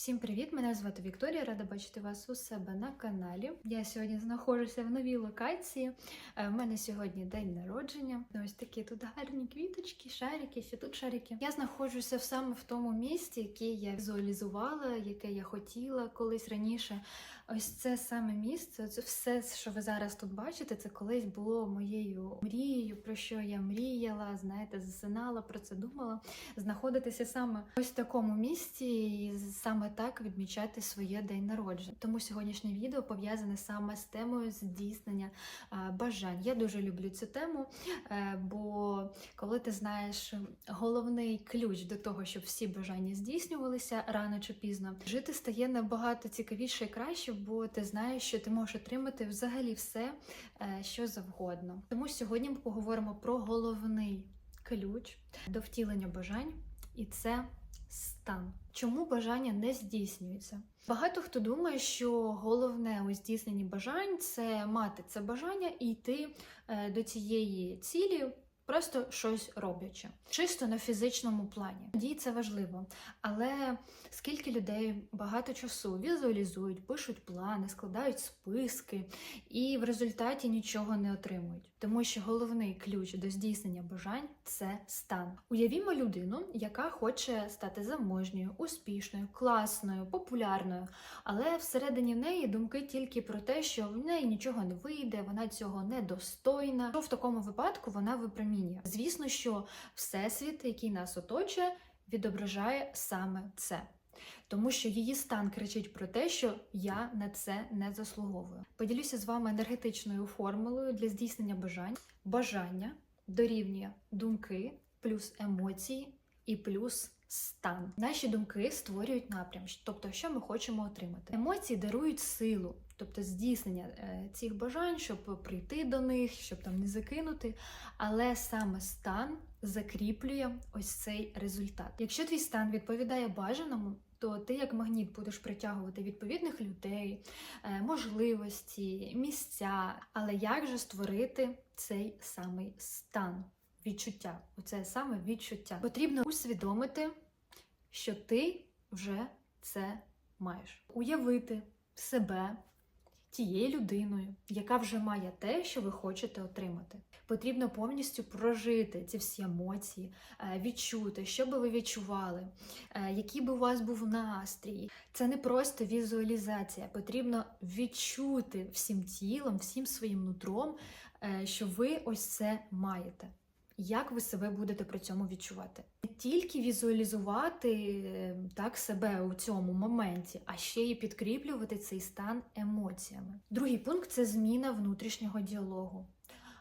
Всім привіт! Мене звати Вікторія. Рада бачити вас у себе на каналі. Я сьогодні знаходжуся в новій локації. Е, В мене сьогодні день народження. Ось такі тут гарні квіточки, шарики, ще тут шарики. Я знаходжуся саме в тому місці, яке я візуалізувала, яке я хотіла колись раніше. Ось це саме місце. Це все, що ви зараз тут бачите, це колись було моєю мрією, про що я мріяла, знаєте, засинала про це думала. Знаходитися саме ось в такому місці і саме так відмічати своє день народження. Тому сьогоднішнє відео пов'язане саме з темою здійснення бажань. Я дуже люблю цю тему, е, бо коли ти знаєш головний ключ до того, щоб всі бажання здійснювалися рано чи пізно, жити стає набагато цікавіше і краще, бо ти знаєш, що ти можеш отримати взагалі все, е, що завгодно. Тому сьогодні ми поговоримо про головний ключ до втілення бажань, і це стан. Чому бажання не здійснюється? Багато хто думає, що головне у здійсненні бажань це мати це бажання і йти е, до цієї цілі. Просто щось роблячи, чисто на фізичному плані. Тоді це важливо. Але скільки людей багато часу візуалізують, пишуть плани, складають списки і в результаті нічого не отримують. Тому що головний ключ до здійснення бажань це стан. Уявімо людину, яка хоче стати заможньою, успішною, класною, популярною, але всередині неї думки тільки про те, що в неї нічого не вийде, вона цього недостойна. Що в такому випадку вона випромінює. Звісно, що всесвіт, який нас оточує, відображає саме це. Тому що її стан кричить про те, що я на це не заслуговую. Поділюся з вами енергетичною формулою для здійснення бажань. Бажання дорівнює думки плюс емоції і плюс стан. Наші думки створюють напрям, тобто, що ми хочемо отримати. Емоції дарують силу, тобто здійснення е, цих бажань, щоб прийти до них, щоб там не закинути. Але саме стан закріплює ось цей результат. Якщо твій стан відповідає бажаному, то ти як магніт будеш притягувати відповідних людей, е, можливості, місця. Але як же створити цей самий стан? Відчуття, оце саме відчуття. Потрібно усвідомити, що ти вже це маєш. Уявити себе тією людиною, яка вже має те, що ви хочете отримати. Потрібно повністю прожити ці всі емоції, е, відчути, що би ви відчували, е, який би у вас був настрій. Це не просто візуалізація. Потрібно відчути всім тілом, всім своїм нутром, е, що ви ось це маєте. Як ви себе будете при цьому відчувати? Не тільки візуалізувати е, так себе у цьому моменті, а ще й підкріплювати цей стан емоціями. Другий пункт це зміна внутрішнього діалогу.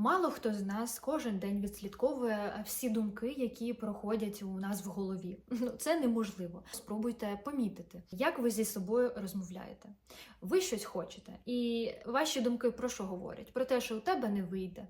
Мало хто з нас кожен день відслідковує всі думки, які проходять у нас в голові. Ну це неможливо. Спробуйте помітити, як ви зі собою розмовляєте. Ви щось хочете, і ваші думки про що говорять? Про те, що у тебе не вийде.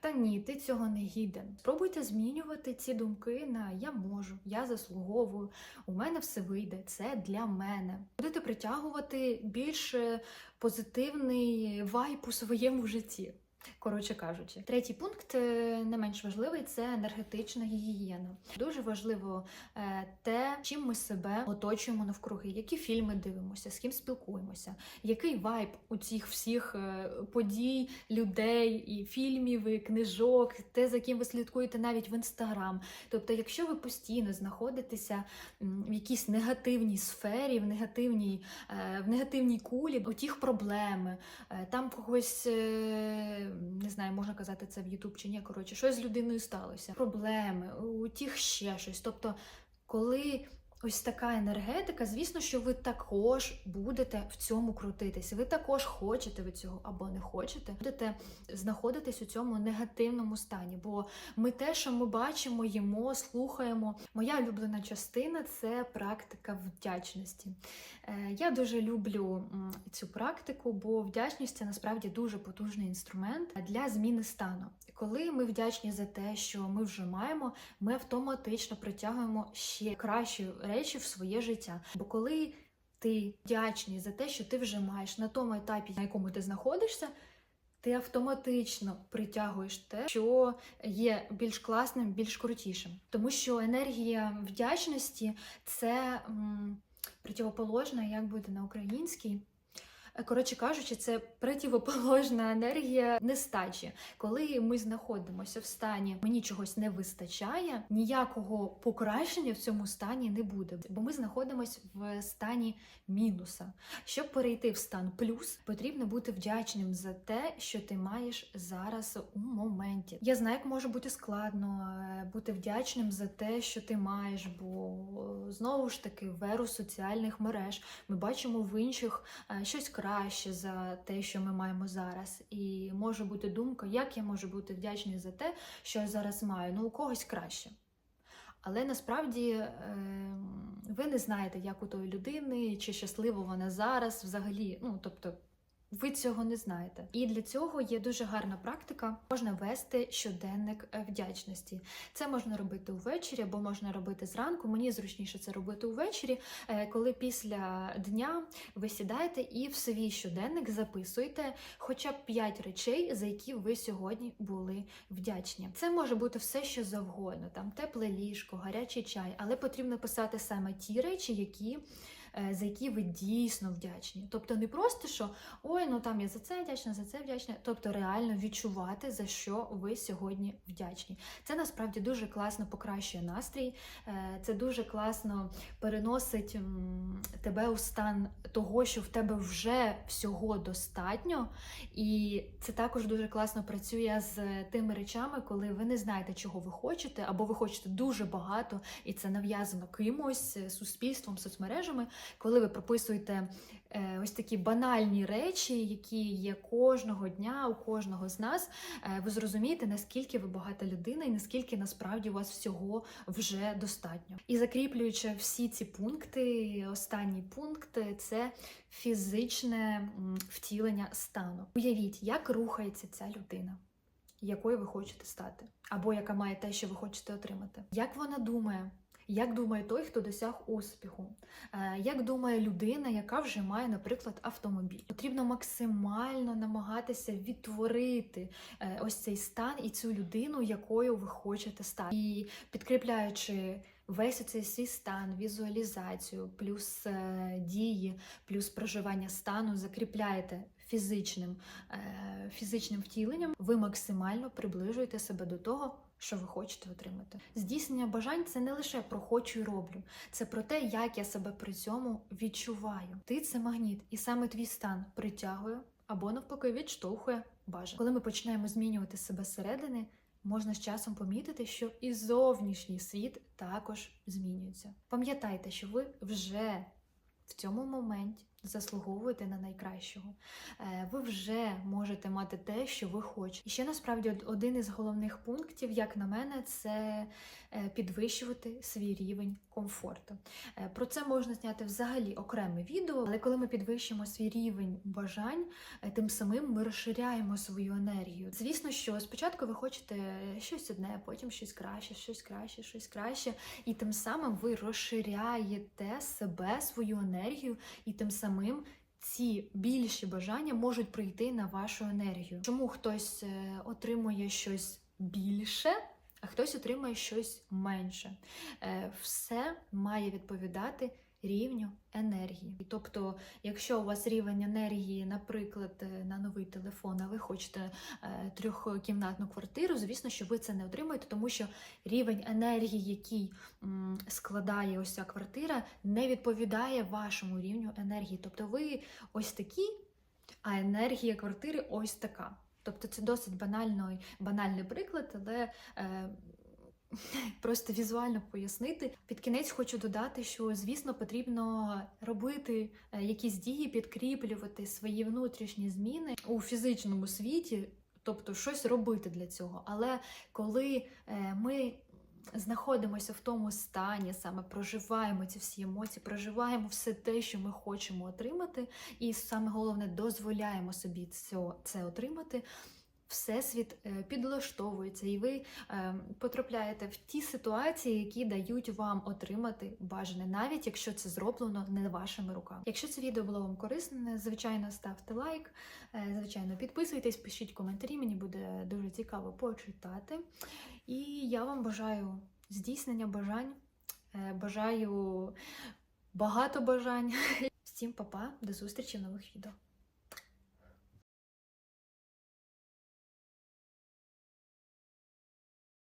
Та ні, ти цього не гіден. Спробуйте змінювати ці думки на я можу, я заслуговую, у мене все вийде, це для мене. Будете притягувати більш е, позитивний вайб у своєму житті. Коротше кажучи, третій пункт е, не менш важливий це енергетична гігієна. Дуже важливо е, те, чим ми себе оточуємо навкруги, які фільми дивимося, з ким спілкуємося, який вайб у цих всіх е, подій, людей і фільмів, і книжок, те, за ким ви слідкуєте навіть в інстаграм. Тобто, якщо ви постійно знаходитеся в якійсь негативній сфері, в негативній, в негативній кулі, у тих проблеми, там когось. Не знаю, можна казати це в Ютуб чи ні. Коротше, щось з людиною сталося. Проблеми, у тих ще щось. Тобто, коли ось така енергетика, звісно, що ви також будете в цьому крутитися. Ви також хочете ви цього або не хочете, будете знаходитись у цьому негативному стані. Бо ми те, що ми бачимо, їмо, слухаємо. Моя улюблена частина це практика вдячності. Е, Я дуже люблю цю практику, бо вдячність це насправді дуже потужний інструмент для зміни стану. Коли ми вдячні за те, що ми вже маємо, ми автоматично притягуємо ще кращі речі в своє життя. Бо коли ти вдячний за те, що ти вже маєш на тому етапі, на якому ти знаходишся, ти автоматично притягуєш те, що є більш класним, більш крутішим. Тому що енергія вдячності це м, Противоположна, як буде на українській. Коротше кажучи, це противоположна енергія нестачі. Коли ми знаходимося в стані мені чогось не вистачає, ніякого покращення в цьому стані не буде, бо ми знаходимося в стані мінуса. Щоб перейти в стан плюс, потрібно бути вдячним за те, що ти маєш зараз у моменті. Я знаю, як може бути складно е, бути вдячним за те, що ти маєш, бо е, знову ж таки в еру соціальних мереж ми бачимо в інших е, щось краще за те, що ми маємо зараз. І може бути думка, як я можу бути вдячний за те, що я зараз маю. Ну, у когось краще. Але насправді е, ви не знаєте, як у тої людини, чи щаслива вона зараз взагалі. Ну, тобто, ви цього не знаєте. І для цього є дуже гарна практика. Можна вести щоденник е, вдячності. Це можна робити увечері або можна робити зранку. Мені зручніше це робити увечері, е, коли після дня ви сідаєте і в свій щоденник записуєте хоча б 5 речей, за які ви сьогодні були вдячні. Це може бути все, що завгодно, там тепле ліжко, гарячий чай, але потрібно писати саме ті речі, які. Е, За які ви дійсно вдячні, тобто не просто що ой, ну там я за це вдячна, за це вдячна. Тобто реально відчувати за що ви сьогодні вдячні. Це насправді дуже класно покращує настрій, е, це дуже класно переносить тебе у стан того, що в тебе вже всього достатньо, і це також дуже класно працює з тими речами, коли ви не знаєте, чого ви хочете, або ви хочете дуже багато, і це нав'язано кимось, е, суспільством, соцмережами. Коли ви прописуєте е, ось такі банальні речі, які є кожного дня, у кожного з нас, е, ви зрозумієте, наскільки ви багата людина і наскільки насправді у вас всього вже достатньо. І закріплюючи всі ці пункти, останній пункт це фізичне втілення стану. Уявіть, як рухається ця людина. Якою ви хочете стати, або яка має те, що ви хочете отримати. Як вона думає, як думає той, хто досяг успіху? Е, Як думає людина, яка вже має, наприклад, автомобіль? Потрібно максимально намагатися відтворити е, ось цей стан і цю людину, якою ви хочете стати. І підкріпляючи весь цей свій стан, візуалізацію, плюс е, дії, плюс проживання стану, закріпляєте фізичним, е, фізичним втіленням, ви максимально приближуєте себе до того, що ви хочете отримати. Здійснення бажань це не лише про хочу і роблю, це про те, як я себе при цьому відчуваю. Ти це магніт, і саме твій стан притягує або навпаки відштовхує бажання. Коли ми починаємо змінювати себе зсередини, можна з часом помітити, що і зовнішній світ також змінюється. Пам'ятайте, що ви вже в цьому моменті заслуговуєте на найкращого. Е, Ви вже можете мати те, що ви хочете. І ще насправді од- один із головних пунктів, як на мене, це е, підвищувати свій рівень комфорту. Е, Про це можна зняти взагалі окреме відео, але коли ми підвищимо свій рівень бажань, е, тим самим ми розширяємо свою енергію. Звісно, що спочатку ви хочете щось одне, потім щось краще, щось краще, щось краще, і тим самим ви розширяєте себе, свою енергію, і тим самим. Ці більші бажання можуть прийти на вашу енергію. Чому хтось е, отримує щось більше, а хтось отримує щось менше? Е, Все має відповідати рівню енергії. Тобто, якщо у вас рівень енергії, наприклад, е, на новий телефон, а ви хочете е, трьохкімнатну квартиру, звісно, що ви це не отримаєте, тому що рівень енергії, який складає ось ця квартира, не відповідає вашому рівню енергії. Тобто ви ось такі, а енергія квартири ось така. Тобто це досить банальний, банальний приклад, але е, просто візуально пояснити. Під кінець хочу додати, що звісно потрібно робити е, якісь дії, підкріплювати свої внутрішні зміни у фізичному світі, тобто щось робити для цього. Але коли е, ми знаходимося в тому стані, саме проживаємо ці всі емоції, проживаємо все те, що ми хочемо отримати, і саме головне дозволяємо собі це, отримати. Всесвіт е, підлаштовується, і ви е, потрапляєте в ті ситуації, які дають вам отримати бажане, навіть якщо це зроблено не вашими руками. Якщо це відео було вам корисне, звичайно, ставте лайк, е, звичайно, підписуйтесь, пишіть коментарі, мені буде дуже цікаво почитати. І я вам бажаю здійснення бажань, бажаю багато бажань. Всім па-па, до зустрічі в нових відео.